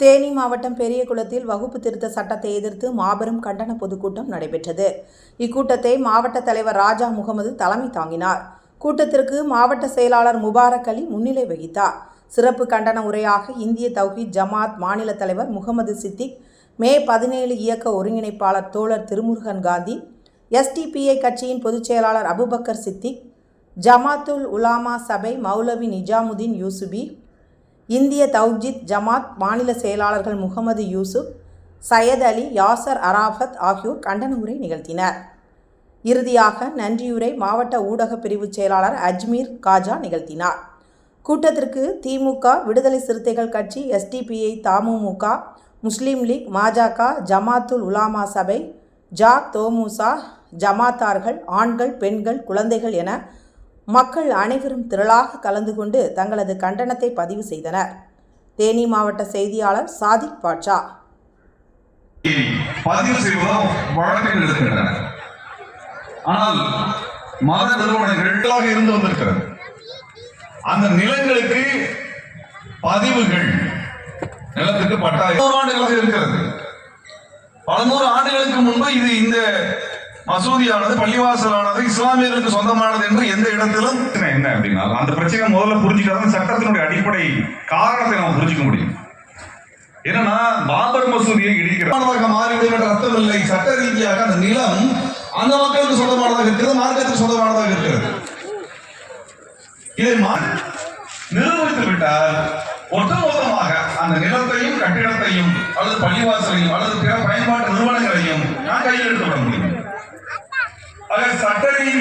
தேனி மாவட்டம் பெரியகுளத்தில் வகுப்பு திருத்த சட்டத்தை எதிர்த்து மாபெரும் கண்டன பொதுக்கூட்டம் நடைபெற்றது. இக்கூட்டத்தை மாவட்ட தலைவர் ராஜா முகமது தலைமை தாங்கினார். கூட்டத்திற்கு மாவட்ட செயலாளர் முபாரக் அலி முன்னிலை வகித்தார். சிறப்பு கண்டன உரையாக இந்திய தௌஹீத் ஜமாத் மாநில தலைவர் முகமது சித்திக் மே பதினேழு இயக்க ஒருங்கிணைப்பாளர் தோழர் திருமுருகன் காந்தி எஸ்டிபிஐ கட்சியின் பொதுச் செயலாளர் அபுபக்கர் சித்திக் ஜமாத்துல் உலாமா சபை மௌலவி நிஜாமுதீன் யூசுபி இந்திய தவ்ஜித் ஜமாத் மாநில செயலாளர்கள் முகமது யூசுப் சையத் அலி யாசர் அராஃபத் ஆகியோர் கண்டன உரை நிகழ்த்தினர். இறுதியாக நன்றியுரை மாவட்ட ஊடகப் பிரிவு செயலாளர் அஜ்மீர் காஜா நிகழ்த்தினார். கூட்டத்திற்கு திமுக விடுதலை சிறுத்தைகள் கட்சி எஸ்டிபிஐ தமுமுக முஸ்லீம் லீக் மாஜக ஜமாத்துல் உலாமா சபை ஜா தோமுசா ஜமாத்தார்கள் ஆண்கள் பெண்கள் குழந்தைகள் என மக்கள் அனைவரும் திரளாக கலந்து கொண்டு தங்களது கண்டனத்தை பதிவு செய்தனர். தேனி மாவட்ட செய்தியாளர் சாதிக் பாட்சா பதிவு செய்வதும் வழக்கில் இருக்கின்றன. ஆனால் மத நிறுவனங்களாக இருந்து வந்திருக்கிறது. அந்த நிலங்களுக்கு பதிவுகள் நிலத்துக்கு பட்டா ஆண்டுகளாக இருக்கிறது பல நூறு ஆண்டுகளுக்கு முன்பு இது இந்த மசூதியானது பள்ளிவாசலானது இஸ்லாமியர்களுக்கு சொந்தமானது என்று எந்த இடத்திலும் என்ன அப்படின்னா அந்த பிரச்சனை முதல்ல புரிஞ்சுக்கிட்டா சட்டத்தினுடைய அடிப்படை காரணத்தை நாம் புரிஞ்சுக்க முடியும். என்னன்னா பாபர் மசூதியை இடிக்கிறாக மாறிவிடும் என்ற அர்த்தம் இல்லை. சட்ட ரீதியாக அந்த நிலம் அந்த மக்களுக்கு சொந்தமானதாக இருக்கிறது மார்க்கத்துக்கு சொந்தமானதாக இருக்கிறது. இதை நிரூபித்து விட்டால் ஒட்டுமொத்தமாக அந்த நிலத்தையும் கட்டிடத்தையும் அல்லது பள்ளிவாசலையும் அல்லது பிற பயன்பாட்டு நிறுவனங்களையும் நான் கையில் எடுத்து விட முடியும் ஆக சட்ட ரீதியாக